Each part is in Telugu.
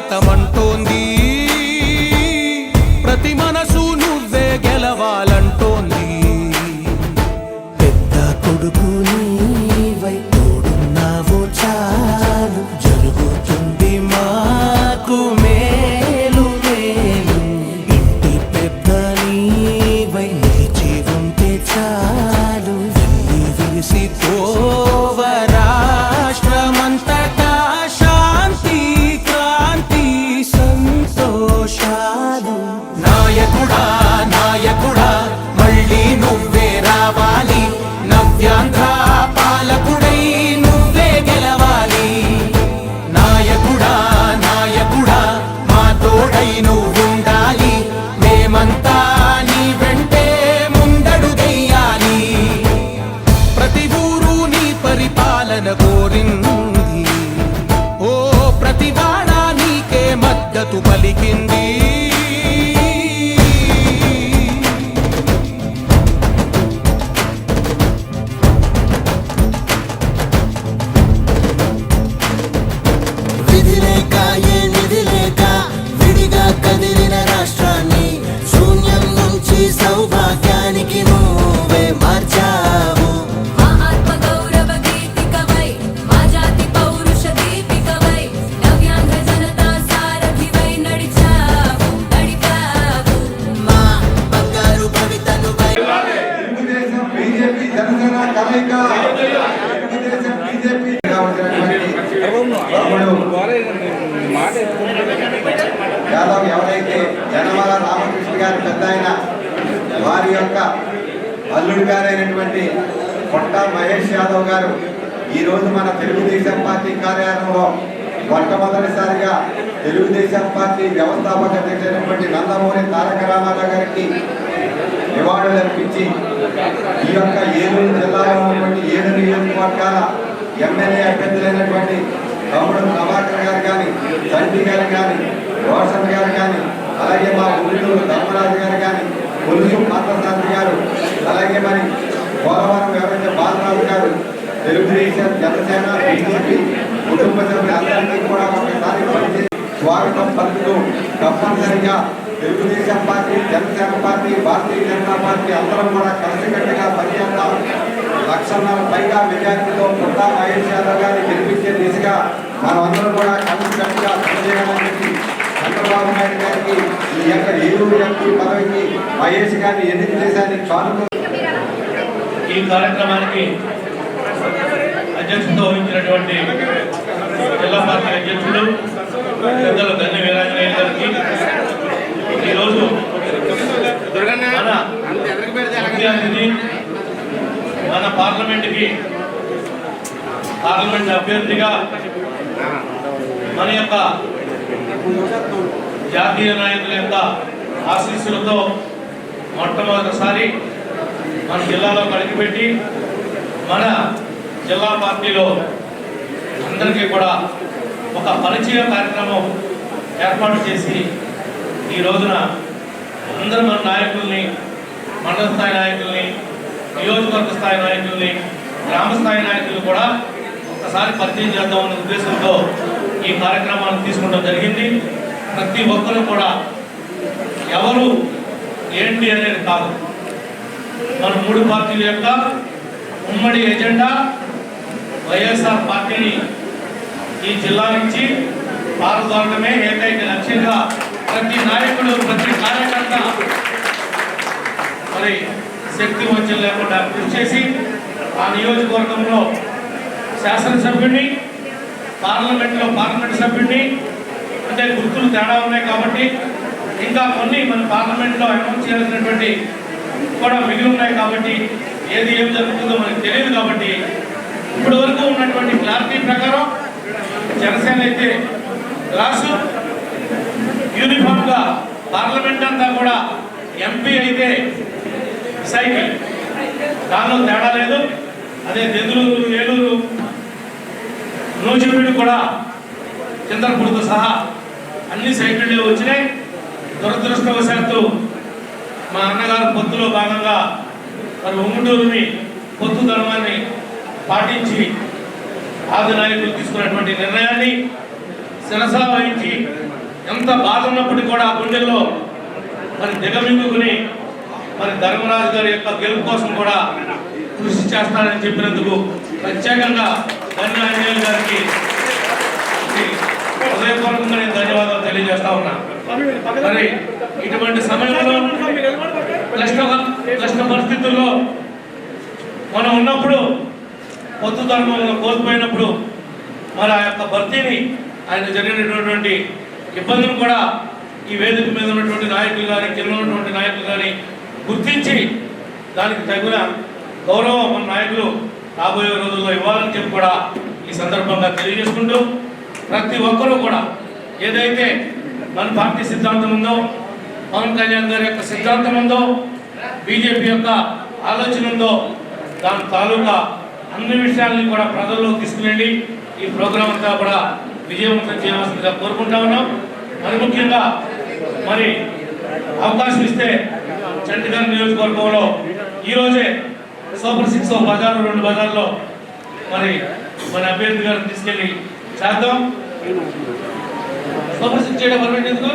స్వాగతమంటోంది తెలుగుదేశం బీజేపీ. యాదవ్ ఎవరైతే జనమల రామకృష్ణ గారి పెద్ద ఆయన వారి యొక్క అల్లుడు గారైనటువంటి కొట్ట మహేష్ యాదవ్ గారు ఈరోజు మన తెలుగుదేశం పార్టీ కార్యాలయంలో మొట్టమొదటిసారిగా తెలుగుదేశం పార్టీ వ్యవస్థాపక అధ్యక్షుడైనటువంటి నందమూరి తారక రామారావు గారికి నివాళులర్పించి ఈ యొక్క ఏలూరు జిల్లాలో ఉన్నటువంటి ఏడు నియోజకవర్గాల ఎమ్మెల్యే అభ్యర్థులైనటువంటి తమ్ముడు ప్రభాకర్ గారు కానీ తండ్రి గారు కానీ రోషన్ గారు కానీ అలాగే మా గుంటూరు ధర్మరాజు గారు కానీ పులుసు పాత్రశాస్త్రి గారు అలాగే మరి పోలవరం వ్యవహరించే బాలరాజు గారు తెలుగుదేశం జనసేన బీజేపీ కుటుంబ సభ్యులందరికీ కూడా ఒకసారి పరిచయం స్వాగతం పలుకుతూ తప్పనిసరిగా Telugu Desam party Janasena party Bharatiya Janata party అందరం కూడా కలిసికట్టుగా పనిచేద్దాం లక్షన్నర పైగా మెజార్టీతో కొత్త మహేష్ యాదవ్ గారిని గెలిపించే దిశగా మనం అందరం కూడా కలిసికట్టుగా పనిచేయాలని చెప్పి చంద్రబాబు నాయుడు గారికి ఈ యొక్క ఏలూరు ఎంపీ పదవికి మహేష్ గారిని ఎన్నిక చేశారని చాలు ఈ కార్యక్రమానికి అధ్యక్షత వహించినటువంటి జిల్లా పార్టీ అధ్యక్షుడు పెద్దలు గన్ని వీరాంజనేయ గారికి ఈరోజు మన పార్లమెంట్కి పార్లమెంట్ అభ్యర్థిగా మన యొక్క జాతీయ నాయకుల యొక్క ఆశీస్సులతో మొట్టమొదటిసారి మన జిల్లాలో అడుగుపెట్టి మన జిల్లా పార్టీలో అందరికీ కూడా ఒక పరిచయ కార్యక్రమం ఏర్పాటు చేసి ఈ రోజున అందరు మన నాయకుల్ని మండల స్థాయి నాయకుల్ని నియోజకవర్గ స్థాయి నాయకుల్ని గ్రామ స్థాయి నాయకులు కూడా ఒకసారి పరిచయం చేద్దామనే ఉద్దేశంతో ఈ కార్యక్రమాన్ని తీసుకోవడం జరిగింది. ప్రతి ఒక్కరు కూడా ఎవరు ఏంటి అనేది కాదు. మన మూడు పార్టీల యొక్క ఉమ్మడి ఎజెండా వైఎస్ఆర్ పార్టీని ఈ జిల్లా నుంచి పాల్గొనడమే ఏకైక లక్ష్యంగా ప్రతి నాయకుడు ప్రతి కార్యకర్త మరి శక్తి వంచన లేకుండా కృషి చేసి ఆ నియోజకవర్గంలో శాసనసభ్యుడిని పార్లమెంట్లో పార్లమెంట్ సభ్యుడిని అంటే గుర్తులు తేడా ఉన్నాయి కాబట్టి ఇంకా కొన్ని మన పార్లమెంట్లో అనౌన్స్ చేయాల్సినటువంటి కూడా మిగిలి ఉన్నాయి కాబట్టి ఏది ఏం జరుగుతుందో మనకు తెలియదు కాబట్టి ఇప్పటి వరకు ఉన్నటువంటి క్లారిటీ ప్రకారం జనసేన అయితే రాసు. యూనిఫామ్గా పార్లమెంట్ అంతా కూడా ఎంపీ అయితే సైకిల్. దానిలో తేడా లేదు. అదే దెందులూరు ఏలూరు నూజివీడు కూడా చంద్రపూర్తో సహా అన్ని సైకిళ్ళు వచ్చినాయి. దురదృష్టవశాత్తు మా అన్నగారు పొత్తులో భాగంగా మరి ఉమ్ముటూరుని పొత్తు ధర్మాన్ని పాటించి ఆది నాయకులు తీసుకున్నటువంటి నిర్ణయాన్ని శిరసా వహించి ఎంత బాధ ఉన్నప్పటికీ కూడా ఆ గుండెల్లో మరి దిగమింగుకుని మరి ధర్మరాజు గారి యొక్క గెలుపు కోసం కూడా కృషి చేస్తానని చెప్పినందుకు ప్రత్యేకంగా ధన్యవాదాలు గారికి హృదయపూర్వకంగా నేను ధన్యవాదాలు తెలియజేస్తా ఉన్నా. మరి ఇటువంటి సమయంలో క్లిష్ట క్లిష్ట పరిస్థితుల్లో మనం ఉన్నప్పుడు పొత్తు ధర్మంలో కోల్పోయినప్పుడు మరి ఆ యొక్క భర్తీని ఆయన జరిగినటువంటి ఇబ్బందులు కూడా ఈ వేదిక మీద ఉన్నటువంటి నాయకులు కానీ కింద ఉన్నటువంటి నాయకులు కానీ గుర్తించి దానికి తగిన గౌరవం మన నాయకులు రాబోయే రోజుల్లో ఇవ్వాలని చెప్పి కూడా ఈ సందర్భంగా తెలియజేసుకుంటూ ప్రతి ఒక్కరూ కూడా ఏదైతే మన పార్టీ సిద్ధాంతం ఉందో పవన్ కళ్యాణ్ గారి యొక్క సిద్ధాంతం ఉందో బీజేపీ యొక్క ఆలోచన ఉందో దాని తాలూకా అన్ని విషయాల్ని కూడా ప్రజల్లో తీసుకువెళ్ళి ఈ ప్రోగ్రాం అంతా కూడా విజయవంతం చేయవలసిందిగా కోరుకుంటా ఉన్నాం. మరి ముఖ్యంగా మరి అవకాశం ఇస్తే చండీగఢ్ నియోజకవర్గంలో ఈ రోజే సూపర్ సిక్స్ బజార్లో రెండు బజార్లో మరి మన అభ్యర్థి గారిని తీసుకెళ్ళి చేద్దాం. సూపర్ సిక్స్ చేయడం పర్మిట్ ఎందుకు?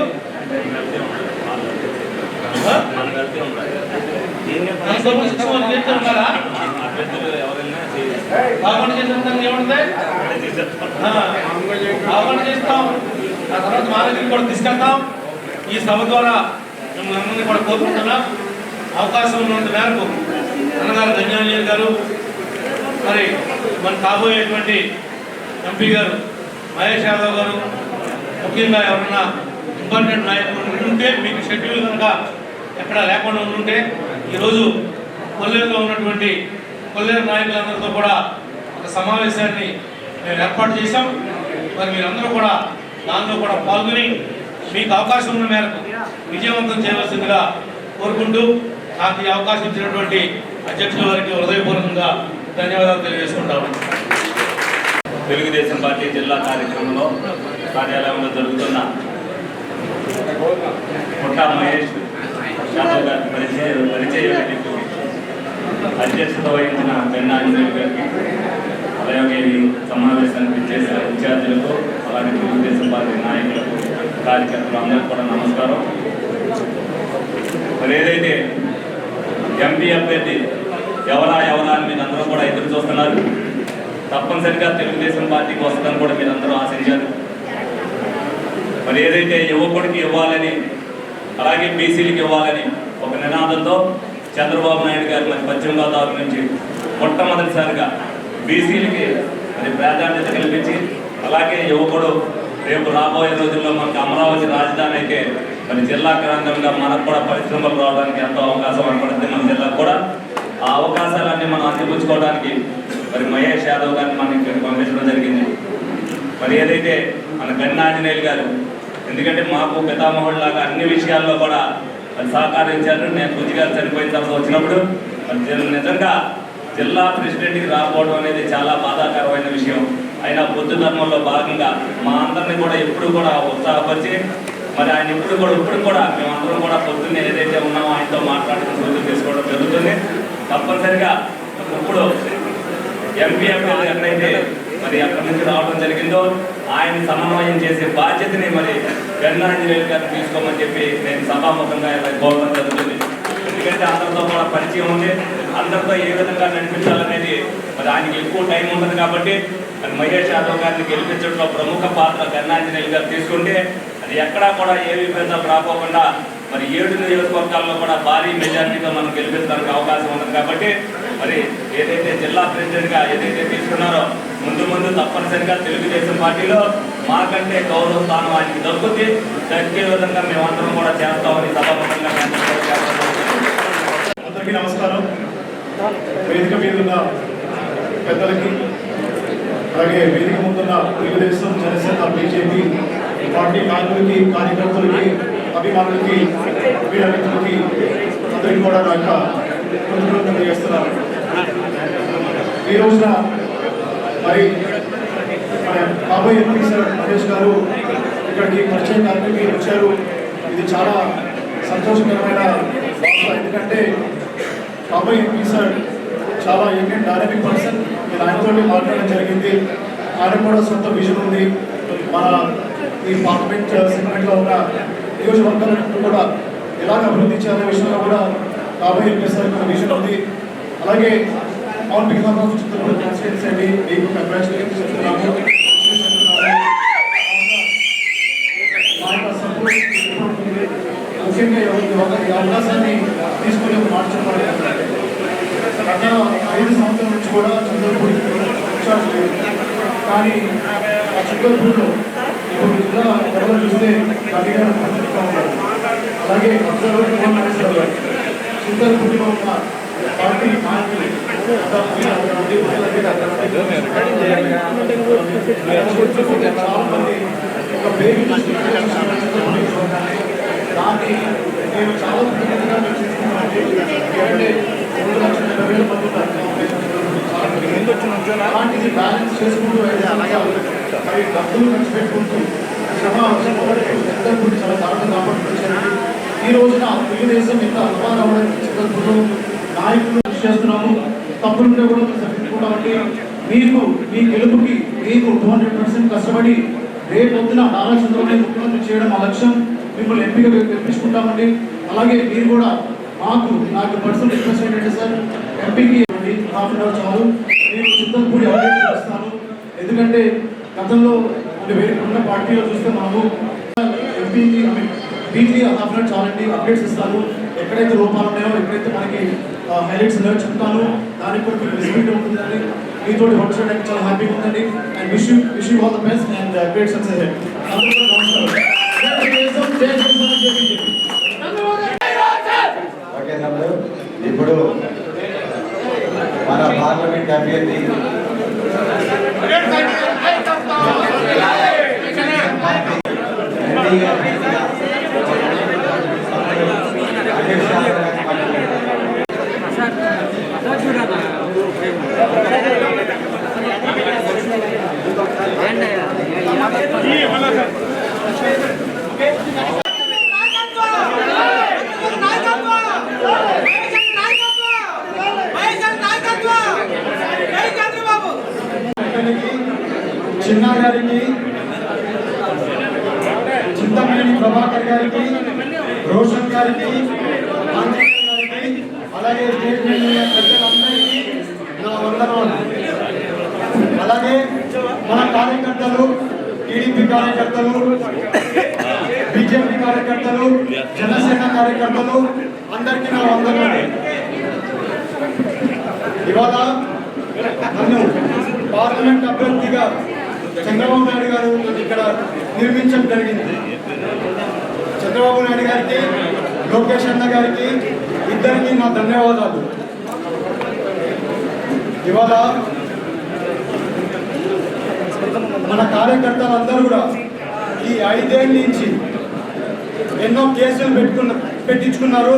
సూపర్ సిక్స్ వాళ్ళు ఉన్నారా బాగుండి చేసిన ఏముంటాయి బాగుండి చేస్తాం. ఆ తర్వాత మా దగ్గరికి కూడా తీసుకెళ్తాం. ఈ సభ ద్వారా మిమ్మల్ని అందరినీ కూడా కోరుకుంటున్నాం. అవకాశం ఉన్నంత మేరకు అన్నగారు ధన్యాలయ గారు మరి మన కాబోయేటువంటి ఎంపీ గారు మహేష్ యాదవ్ గారు ముఖ్యంగా ఎవరన్నా ఇంపార్టెంట్ నాయకులు ఉంటే మీకు షెడ్యూల్ కనుక ఎక్కడ లేకుండా ఉంటే ఈరోజు కొల్లేరులో ఉన్నటువంటి కొల్లేరు నాయకులందరితో కూడా ఒక సమావేశాన్ని మేము ఏర్పాటు చేశాం. మరి మీరందరూ కూడా దానిలో కూడా పాల్గొని మీకు అవకాశం ఉన్న మేరకు విజయవంతం చేయవలసిందిగా కోరుకుంటూ నాకు ఈ అవకాశం ఇచ్చినటువంటి అధ్యక్షుల వారికి హృదయపూర్వకంగా ధన్యవాదాలు తెలియజేసుకుంటాను తెలుగుదేశం పార్టీ జిల్లా కార్యక్రమంలో కార్యాలయంలో జరుగుతున్న పుట్టా మహేష్ యాదవ్ గారి అధ్యక్షత వహించిన పెన్నా గారికి అలాగే ఈ సమావేశానికి చేసిన విద్యార్థులకు అలాగే తెలుగుదేశం పార్టీ నాయకులకు కార్యకర్తలు అందరికీ కూడా నమస్కారం. మరి ఏదైతే ఎంపీ అభ్యర్థి ఎవరా ఎవరా అని మీరు అందరూ కూడా ఎదురు చూస్తున్నారు తప్పనిసరిగా తెలుగుదేశం పార్టీకి వస్తుందని కూడా మీరందరూ ఆశించారు. మరి ఏదైతే యువకుడికి ఇవ్వాలని అలాగే బీసీలకు ఇవ్వాలని ఒక నినాదంతో చంద్రబాబు నాయుడు గారు మరి పశ్చిమ గోదావరి నుంచి మొట్టమొదటిసారిగా బీసీలకి మరి ప్రాధాన్యత కల్పించి అలాగే యువకుడు రేపు రాబోయే రోజుల్లో మనకు అమరావతి రాజధాని అయితే మరి జిల్లా కేంద్రంగా మనకు కూడా పరిశ్రమలు రావడానికి ఎంతో అవకాశం ఏర్పడుతుంది మన జిల్లాకు కూడా. ఆ అవకాశాలన్నీ మనం అందిపుచ్చుకోవడానికి మరి మహేష్ యాదవ్ గారిని మనకి పంపించడం జరిగింది. మరి ఏదైతే మన గన్నాంజనేయులు గారు ఎందుకంటే మాకు పితామహుడిలాగా అన్ని విషయాల్లో కూడా మరి సహకరించారు నేను కొద్దిగా చనిపోయిన తర్వాత వచ్చినప్పుడు మరి నిజంగా జిల్లా ప్రెసిడెంట్కి రాకపోవడం అనేది చాలా బాధాకరమైన విషయం. అయినా బుద్ధ ధర్మంలో భాగంగా మా అందరిని కూడా ఎప్పుడు కూడా ఉత్సాహపరిచి మరి ఆయన ఇప్పుడు కూడా ఇప్పుడు కూడా మేమందరం కూడా పొద్దున్నే ఏదైతే ఉన్నామో ఆయనతో మాట్లాడుకుని సూచన తీసుకోవడం జరుగుతుంది. తప్పనిసరిగా ఇప్పుడు ఎంపీ ఎంపీ ఎక్కడైతే మరి ఎక్కడి నుంచి రావడం జరిగిందో ఆయన సమన్వయం చేసే బాధ్యతని మరి గన్నాంజనేయులు గారిని తీసుకోమని చెప్పి నేను సభాముఖంగా కోరడం జరుగుతుంది. ఎందుకంటే అందరితో కూడా పరిచయం ఉంది. అందరితో ఏ విధంగా నడిపించాలనేది మరి ఆయనకి ఎక్కువ టైం ఉంటుంది కాబట్టి మరి మహేష్ యాదవ్ గారిని గెలిపించడంలో ప్రముఖ పాత్ర గన్నాంజనేయులు గారు తీసుకుంటే అది ఎక్కడా కూడా ఏ విభేదాలు రాకోకుండా మరి ఏడు నియోజకవర్గాల్లో కూడా భారీ మెజారిటీగా మనం గెలిపించడానికి అవకాశం ఉంటుంది కాబట్టి మరి ఏదైతే జిల్లా ప్రెసిడెంట్గా ఏదైతే తీసుకున్నారో ముందు ముందు తప్పనిసరిగా తెలుగుదేశం పార్టీలో మాకంటే గౌరవ స్థానం ఆయనకి దక్కుతుంది దక్కే విధంగా మేమందరం కూడా చేస్తామని సభాముఖంగా అందరికీ నమస్కారం. వేదిక మీద ఉన్న పెద్దలకి అలాగే వేదిక ముందున్న తెలుగుదేశం జనసేన బీజేపీ పార్టీ నాయకులకి కార్యకర్తలకి అభిమానులకి వీరమిత్రులకి అందరికీ కూడా నా యొక్క కృతజ్ఞతలు తెలియజేస్తున్నాను. ఈ రోజున మరి మన ఎంపీ సార్ మహేష్ గారు ఇక్కడికి పరిచయం కార్యక్రమం వచ్చారు. ఇది చాలా సంతోషకరమైన వార్త. ఎందుకంటే బాబాయ్ ఎంపీ సార్ చాలా యంగ్ డైనమిక్ పర్సన్. నేను ఆయనతో మాట్లాడడం జరిగింది. ఆయన కూడా సొంత విజన్ ఉంది. మన ఈ పార్లమెంట్ సెగ్మెంట్లో ఉన్న నియోజకవర్గాలను కూడా ఎలాగ అభివృద్ధి చేయాలనే విషయంలో కూడా బాబాయ్ ఎంపీ సార్ విజన్ ఉంది. అలాగే ఆన్ బిహాఫ్ ఆఫ్ చిత్తూరు అండి. మీకు కంగ్రాచులేషన్ చెప్తున్నాము. ముఖ్యంగా ఈ అవకాశాన్ని తీసుకుని మార్చుకోవాలి మాట గత ఐదు సంవత్సరాల నుంచి కూడా చంద్రపూడి ఇన్ఛార్జ్ కానీ ఆ చంద్రపూడిలో ఇప్పుడు ఇలా ఎవరు చూస్తే గట్టిగా అలాగే అబ్జర్వర్ చంద్రపూడిలో ఉన్న పార్టీ నాయకులు దాన్ని నేను చాలా కృతజ్ఞతగా నేను ఎందుకంటే రెండు లక్షల ఇరవై వేల మంది అలాంటిది బ్యాలెన్స్ చేసుకుంటూ మరి డబ్బులు ఖర్చు పెట్టుకుంటూ శ్రమ శ్రమపడుతూ చాలా దారుణం ఈ రోజున తెలుగుదేశం ఎంత అభిమానం అవ్వడానికి చంద్రపూడిలో నాయకులు కృషి చేస్తున్నాము. తప్పులుంటే కూడా మేము మీకు మీ గెలుపుకి మీకు టూ హండ్రెడ్ పర్సెంట్ కష్టపడి రేపు పొద్దున నారా చంద్రబాబు ముఖ్యమంత్రి చేయడం మా లక్ష్యం. మిమ్మల్ని ఎంపిక తెప్పించుకుంటామండి అలాగే మీరు కూడా మాకు నాకు పర్సనల్ రిక్వెస్ట్ ఏంటంటే సార్ ఎంపీకి హాఫ్ అన్ అవర్ చాలు. నేను చింతలపూడి అప్డేట్ చేస్తాను. ఎందుకంటే గతంలో అంటే వేరే ఉన్న పార్టీలో చూస్తే మనము ఎంపీకి I mean weekly half an hour చాలండి. అప్డేట్స్ ఇస్తాను. ఎక్కడైతే లోపాలు ఉన్నాయో ఎక్కడైతే మనకి హైలైట్స్ ఉన్నాయో చెప్తాను. దానికి కూడా మీకు విజిబిలిటీ ఉంటుందండి. మీతో వర్క్ చేయడానికి చాలా హ్యాపీగా ఉందండి and wish you wish you all the best and great success అందరూ కూడా నమస్కారం జై తెలుగుదేశం, జై జనసేన, జై బీజేపీ. ఓకే తమ్ముడు ఇప్పుడు మన పార్లమెంట్ అభ్యర్థి ఎంపీగా అభ్యర్థిగా మహేష్ యాదవ్ గారిని మాట్లాడారు. చిన్నా గారికి చింతమనేని ప్రభాకర్ గారికి రోషన్ గారికి ఆంజనేయ గారికి అలాగే స్టేట్ మీద పెద్దలందరికీ నా వందనాలు అలాగే మన కార్యకర్తలు టీడీపీ కార్యకర్తలు బీజేపీ కార్యకర్తలు జనసేన కార్యకర్తలు అందరికీ నా వందనాలు. ఇవాళ నన్ను పార్లమెంట్ అభ్యర్థిగా చంద్రబాబు నాయుడు గారు ఇక్కడ నిర్మించడం జరిగింది. చంద్రబాబు నాయుడు గారికి లోకేష్ అన్న గారికి ఇద్దరికి నా ధన్యవాదాలు. ఇవాళ మన కార్యకర్తలందరూ కూడా ఈ ఐదేళ్ళ నుంచి ఎన్నో కేసులు పెట్టుకున్న పెట్టించుకున్నారు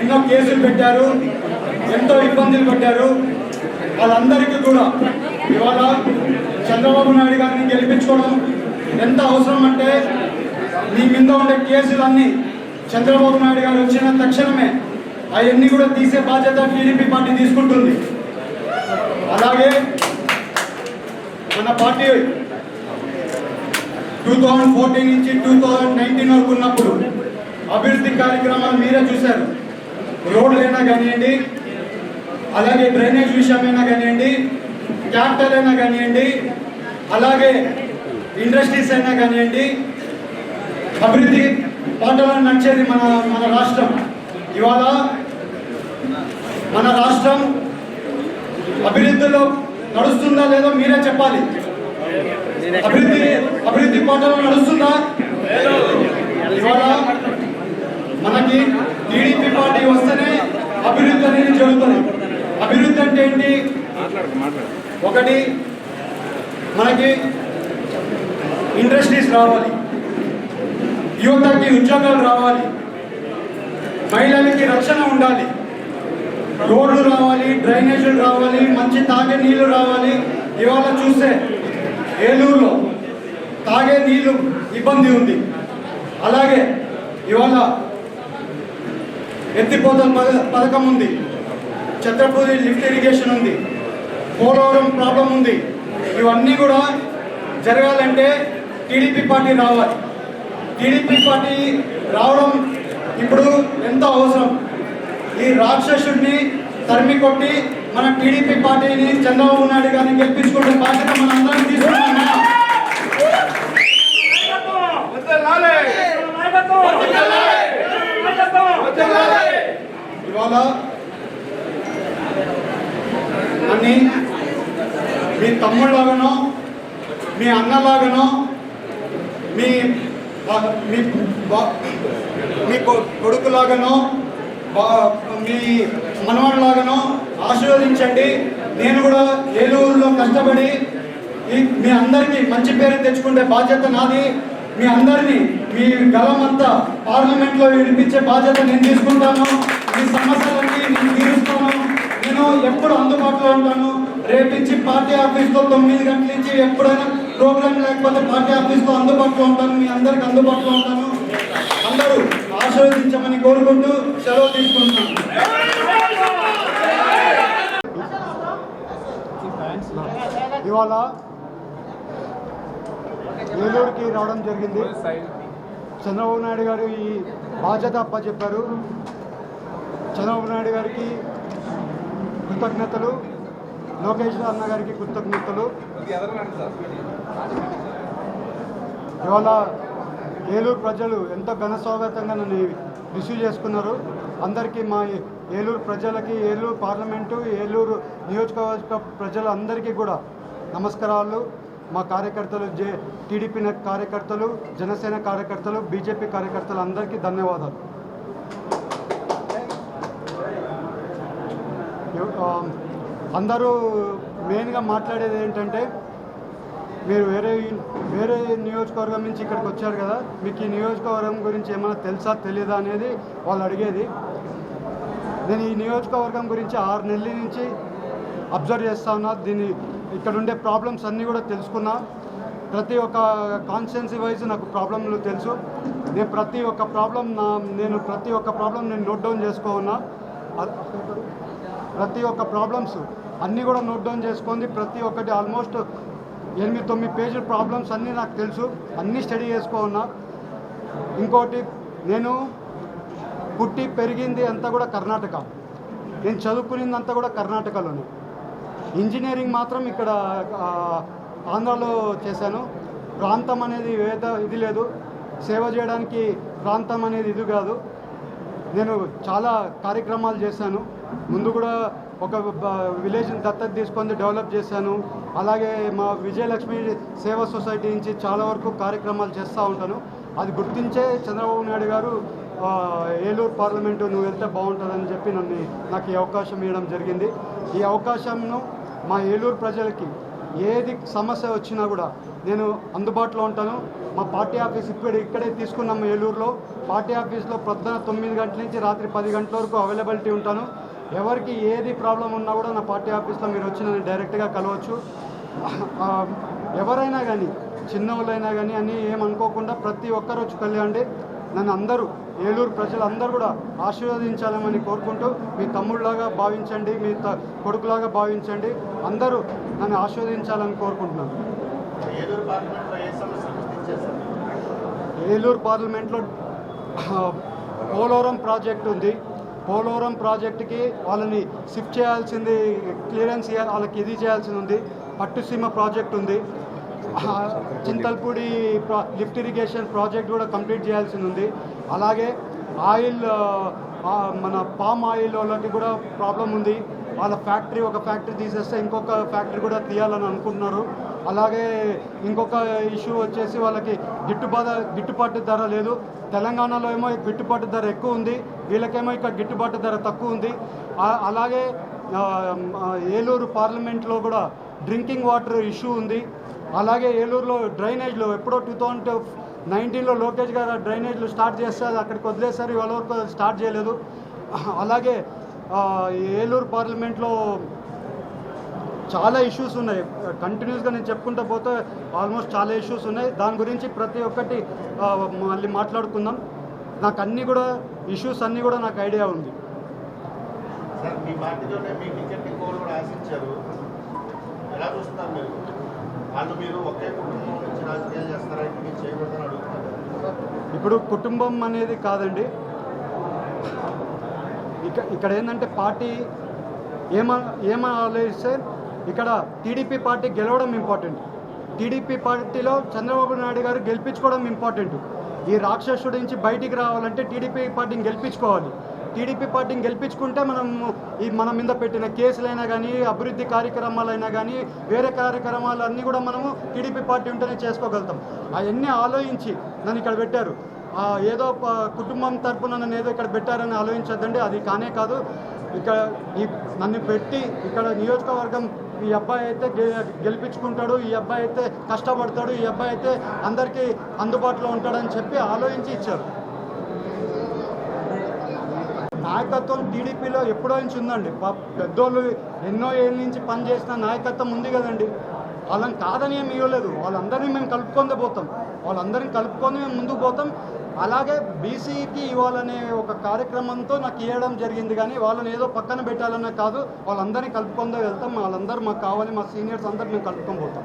ఎన్నో కేసులు పెట్టారు ఎంతో ఇబ్బందులు పెట్టారు వాళ్ళందరికీ కూడా ఇవాళ చంద్రబాబు నాయుడు గారిని గెలిపించుకోవడం ఎంత అవసరం అంటే మీ మీద ఉండే కేసులన్నీ చంద్రబాబు నాయుడు గారు వచ్చిన తక్షణమే అవన్నీ కూడా తీసే బాధ్యత టీడీపీ పార్టీ తీసుకుంటుంది. అలాగే మన పార్టీ టూ థౌజండ్ ఫోర్టీన్ నుంచి టూ థౌజండ్ నైన్టీన్ వరకు ఉన్నప్పుడు అభివృద్ధి కార్యక్రమాలు మీరే చూశారు. రోడ్లైనా కానివ్వండి అలాగే డ్రైనేజ్ విషయమైనా కానివ్వండి క్యాపిటల్ అయినా కానివ్వండి అలాగే ఇండస్ట్రీస్ అయినా కానివ్వండి అభివృద్ధి పాటలను నడిచేది మన మన రాష్ట్రం. ఇవాళ మన రాష్ట్రం అభివృద్ధిలో నడుస్తుందా లేదో మీరే చెప్పాలి. అభివృద్ధి అభివృద్ధి పాటలు నడుస్తుందా? ఇవాళ మనకి టీడీపీ పార్టీ వస్తేనే అభివృద్ధి అనేది జరుగుతుంది. అభివృద్ధి అంటే ఏంటి? ఒకటి మనకి ఇండస్ట్రీస్ రావాలి. యువతకి ఉద్యోగాలు రావాలి. మహిళలకి రక్షణ ఉండాలి. రోడ్లు రావాలి డ్రైనేజీలు రావాలి మంచి తాగే నీళ్ళు రావాలి. ఇవాళ చూస్తే ఏలూరులో తాగే నీళ్ళు ఇబ్బంది ఉంది. అలాగే ఇవాళ ఎత్తిపోతల పథకం ఉంది. ఛత్రపూరి లిఫ్ట్ ఇరిగేషన్ ఉంది. పోలవరం ప్రాబ్లం ఉంది. ఇవన్నీ కూడా జరగాలంటే టీడీపీ పార్టీ రావాలి. టీడీపీ పార్టీ రావడం ఇప్పుడు ఎంత అవసరం. ఈ రాక్షసుడిని తరిమి కొట్టి మన టీడీపీ పార్టీని చంద్రబాబు నాయుడు గారిని గెలిపించుకునే బాధ్యత మన అందరం తీసుకున్నామా ఇవాళ నన్ను మీ తమ్ముళ్ళలాగానో మీ అన్నలాగానో మీ మీ మీ కొ- కొడుకులాగానో మీ మనవాళ్ళలాగానో ఆశీర్వదించండి. నేను కూడా ఏలూరులో కష్టపడి మీ అందరికీ మంచి పేరు తెచ్చుకుంటే బాధ్యత నాది. మీ అందరినీ మీ గలమంతా పార్లమెంట్లో విడిపించే బాధ్యత నేను తీసుకుంటాను. మీ సమస్యలన్నీ నేను తీరుస్తాను. నేను ఎప్పుడు అందుబాటులో ఉంటాను. రేపించి పార్టీ ఆఫీస్లో తొమ్మిది గంటల నుంచి ఎప్పుడైనా ప్రోగ్రామ్ లేకపోతే పార్టీ ఆఫీస్లో అందుబాటులో ఉంటాను. మీ అందరికి అందుబాటులో ఉంటాను. అందరూ ఆశీర్వదించమని కోరుకుంటూ సెలవు తీసుకుంటున్నాను. ఇవాళ ఏలూరుకి రావడం జరిగింది. చంద్రబాబు నాయుడు గారు ఈ బాధ్యత అప్పచెప్పారు. చంద్రబాబు నాయుడు గారికి కృతజ్ఞతలు. లోకేష్ అన్న గారికి కృతజ్ఞతలు. ఇవాళ ఏలూరు ప్రజలు ఎంతో ఘన స్వాగతంగా నన్ను రిసీవ్ చేసుకున్నారు. అందరికీ మా ఏలూరు ప్రజలకి ఏలూరు పార్లమెంటు ఏలూరు నియోజకవర్గ ప్రజలందరికీ కూడా నమస్కారాలు. మా కార్యకర్తలు జే టీడీపీ కార్యకర్తలు జనసేన కార్యకర్తలు బీజేపీ కార్యకర్తలు అందరికీ ధన్యవాదాలు. అందరూ మెయిన్గా మాట్లాడేది ఏంటంటే మీరు వేరే వేరే నియోజకవర్గం నుంచి ఇక్కడికి వచ్చారు కదా మీకు ఈ నియోజకవర్గం గురించి ఏమైనా తెలుసా తెలియదా అనేది వాళ్ళు అడిగేది. నేను ఈ నియోజకవర్గం గురించి ఆరు నెలల నుంచి అబ్జర్వ్ చేస్తా ఉన్నా దీన్ని ఇక్కడ ఉండే ప్రాబ్లమ్స్ అన్నీ కూడా తెలుసుకున్నా. ప్రతి ఒక్క కాన్స్టిట్యున్సీ వైజ్ నాకు ప్రాబ్లంలు తెలుసు. నేను ప్రతి ఒక్క ప్రాబ్లం నా నేను ప్రతి ఒక్క ప్రాబ్లం నేను నోట్ డౌన్ చేసుకోవన్నా ప్రతి ఒక్క ప్రాబ్లమ్స్ అన్నీ కూడా నోట్ డౌన్ చేసుకుంది. ప్రతి ఒక్కటి ఆల్మోస్ట్ ఎనిమిది తొమ్మిది పేజీల ప్రాబ్లమ్స్ అన్నీ నాకు తెలుసు. అన్నీ స్టడీ చేసుకోవన్నా ఇంకోటి నేను పుట్టి పెరిగింది అంతా కూడా కర్ణాటక. నేను చదువుకునింది అంతా కూడా కర్ణాటకలోనే. ఇంజనీరింగ్ మాత్రం ఇక్కడ ఆంధ్రాలో చేశాను. ప్రాంతం అనేది వేద ఇది లేదు. సేవ చేయడానికి ప్రాంతం అనేది ఇది కాదు. నేను చాలా కార్యక్రమాలు చేశాను. ముందు కూడా ఒక బ- విలేజ్ని దత్తత తీసుకొని డెవలప్ చేశాను. అలాగే మా విజయలక్ష్మి సేవా సొసైటీ నుంచి చాలా వరకు కార్యక్రమాలు చేస్తూ ఉంటాను. అది గుర్తించే చంద్రబాబు నాయుడు గారు ఏలూరు పార్లమెంటు నువ్వు వెళ్తే బాగుంటుందని చెప్పి నన్ను నాకు ఈ అవకాశం ఇవ్వడం జరిగింది. ఈ అవకాశంను మా ఏలూరు ప్రజలకి ఏది సమస్య వచ్చినా కూడా నేను అందుబాటులో ఉంటాను. మా పార్టీ ఆఫీస్ ఇప్పుడు ఇక్కడే తీసుకున్నాం ఏలూరులో. పార్టీ ఆఫీస్లో ప్రొద్దున తొమ్మిది గంటల నుంచి రాత్రి పది గంటల వరకు అవైలబిలిటీ ఉంటాను. ఎవరికి ఏది ప్రాబ్లం ఉన్నా కూడా నా పార్టీ ఆఫీస్లో మీరు వచ్చి నన్ను డైరెక్ట్గా కలవచ్చు. ఎవరైనా కానీ చిన్నవాళ్ళైనా కానీ అని ఏమనుకోకుండా ప్రతి ఒక్కరు వచ్చి కలియండి నన్ను అందరూ ఏలూరు ప్రజలందరూ కూడా ఆశీర్వదించాలని కోరుకుంటూ మీ తమ్ముళ్ళలాగా భావించండి మీ త కొడుకులాగా భావించండి. అందరూ నన్ను ఆశీర్వదించాలని కోరుకుంటున్నాను. ఏలూరు పార్లమెంట్లో పోలవరం ప్రాజెక్ట్ ఉంది. పోలవరం ప్రాజెక్టుకి వాళ్ళని షిఫ్ట్ చేయాల్సింది క్లియరెన్స్ వాళ్ళకి ఇది చేయాల్సింది ఉంది. పట్టుసీమ ప్రాజెక్ట్ ఉంది. చింతల్పూడి ప్రా- లిఫ్ట్ ఇరిగేషన్ ప్రాజెక్ట్ కూడా కంప్లీట్ చేయాల్సింది ఉంది. అలాగే ఆయిల్ మన పామ్ ఆయిల్ వాళ్ళకి కూడా ప్రాబ్లం ఉంది. వాళ్ళ ఫ్యాక్టరీ ఒక ఫ్యాక్టరీ తీసేస్తే ఇంకొక ఫ్యాక్టరీ కూడా తీయాలని అనుకుంటున్నారు. అలాగే ఇంకొక ఇష్యూ వచ్చేసి వాళ్ళకి గిట్టుబాటు గిట్టుబాటు ధర లేదు. తెలంగాణలో ఏమో గిట్టుబాటు ధర ఎక్కువ ఉంది. వీళ్ళకేమో ఇక్కడ గిట్టుబాటు ధర తక్కువ ఉంది. అలాగే ఏలూరు పార్లమెంట్లో కూడా డ్రింకింగ్ వాటర్ ఇష్యూ ఉంది. అలాగే ఏలూరులో డ్రైనేజ్లో ఎప్పుడో టూ థౌజండ్ నైన్టీన్లో లోకేష్ గారు డ్రైనేజ్లు స్టార్ట్ చేస్తారు అక్కడికి వదిలేసారు ఇవాళ వరకు స్టార్ట్ చేయలేదు. అలాగే ఏలూరు పార్లమెంట్లో చాలా ఇష్యూస్ ఉన్నాయి. కంటిన్యూస్గా నేను చెప్పుకుంటూ పోతే ఆల్మోస్ట్ చాలా ఇష్యూస్ ఉన్నాయి. దాని గురించి ప్రతి ఒక్కటి మళ్ళీ మాట్లాడుకుందాం. నాకు అన్నీ కూడా ఇష్యూస్ అన్నీ కూడా నాకు ఐడియా ఉంది. మీ పార్టీలోనే మీ టికెట్ కూడా ఆశించారు. ఎలా చూస్తున్నారు మీరు? వాళ్ళు మీరు ఒకే కుటుంబం నుంచి రాజకీయాలు చేస్తారా? మీరు చేయకూడదని అడుగుతున్నారు. ఇప్పుడు కుటుంబం అనేది కాదండి. ఇక ఇక్కడ ఏంటంటే పార్టీ ఏమ ఏమని ఆలోచిస్తే ఇక్కడ టీడీపీ పార్టీ గెలవడం ఇంపార్టెంట్ టీడీపీ పార్టీలో చంద్రబాబు నాయుడు గారు గెలిపించుకోవడం ఇంపార్టెంట్ ఈ రాక్షసుడి నుంచి బయటికి రావాలంటే టీడీపీ పార్టీని గెలిపించుకోవాలి. టీడీపీ పార్టీని గెలిపించుకుంటే మనం ఈ మన మీద పెట్టిన కేసులైనా కానీ అభివృద్ధి కార్యక్రమాలైనా కానీ వేరే కార్యక్రమాలన్నీ కూడా మనము టీడీపీ పార్టీ ఉంటేనే చేసుకోగలుగుతాం. అవన్నీ ఆలోచించి నన్ను ఇక్కడ పెట్టారు. ఏదో ప- కుటుంబం తరపున నన్ను ఏదో ఇక్కడ పెట్టారని ఆలోచించద్దండి అది కానే కాదు. ఇక్కడ ఈ నన్ను పెట్టి ఇక్కడ నియోజకవర్గం ఈ అబ్బాయి అయితే గె- గెలిపించుకుంటాడు ఈ అబ్బాయి అయితే కష్టపడతాడు ఈ అబ్బాయి అయితే అందరికీ అందుబాటులో ఉంటాడని చెప్పి ఆలోచించి ఇచ్చారు. నాయకత్వం టీడీపీలో ఎప్పుడో నుంచి ఉందండి. పెద్దోళ్ళు ఎన్నో ఏళ్ళ నుంచి పనిచేసిన నాయకత్వం ఉంది కదండి. వాళ్ళని కాదని ఏమి ఇవ్వలేదు. వాళ్ళందరినీ మేము కలుపుకొని పోతాం. వాళ్ళందరినీ కలుపుకొని మేము ముందుకు పోతాం. అలాగే బీసీకి ఇవ్వాలనే ఒక కార్యక్రమంతో నాకు ఇవ్వడం జరిగింది కానీ వాళ్ళని ఏదో పక్కన పెట్టాలన్నా కాదు వాళ్ళందరినీ కలుపుకొని వెళ్తాం. వాళ్ళందరూ మాకు కావాలి మా సీనియర్స్ అందరూ మేము కలుపుకొని పోతాం.